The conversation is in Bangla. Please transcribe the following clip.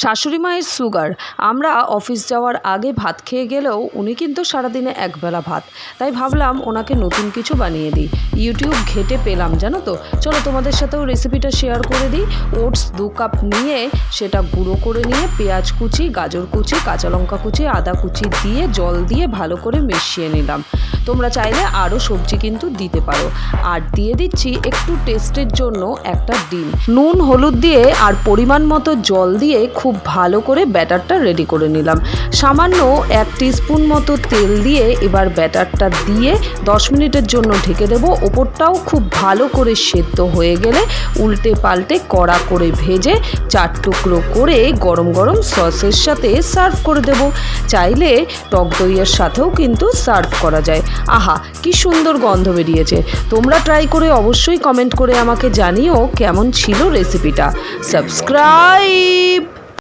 শাশুড়ি মায়ের সুগার। আমরা অফিস যাওয়ার আগে ভাত খেয়ে গেলেও উনি কিন্তু সারাদিনে একবেলা ভাত। তাই ভাবলাম ওনাকে নতুন কিছু বানিয়ে দিই। ইউটিউব ঘেটে পেলাম, জানো তো? চলো তোমাদের সাথেও রেসিপিটা শেয়ার করে দিই। ওটস দু কাপ নিয়ে সেটা গুঁড়ো করে নিয়ে পেঁয়াজ কুচি, গাজর কুচি, কাঁচা লঙ্কা কুচি, আদা কুচি দিয়ে জল দিয়ে ভালো করে মিশিয়ে নিলাম। তোমরা চাইলে আরও সবজি কিন্তু দিতে পারো। আর দিয়ে দিচ্ছি একটু টেস্টের জন্য একটা ডিম। নুন, হলুদ দিয়ে আর পরিমাণ মতো জল দিয়ে খুব ভালো করে ব্যাটারটা রেডি করে নিলাম। সামান্য এক স্পুন মতো তেল দিয়ে এবার ব্যাটারটা দিয়ে দশ মিনিটের জন্য ঢেকে দেবো। ওপরটাও খুব ভালো করে সেদ্ধ হয়ে গেলে উল্টে পাল্টে কড়া করে ভেজে চার টুকরো করে গরম গরম সসের সাথে সার্ভ করে দেবো। চাইলে টক দইয়ের সাথেও কিন্তু সার্ভ করা যায়। আহা, কি সুন্দর গন্ধ বেরিয়েছে। তোমরা ট্রাই করে অবশ্যই কমেন্ট করে আমাকে জানিও কেমন ছিল রেসিপিটা সাবস্ক্রাইব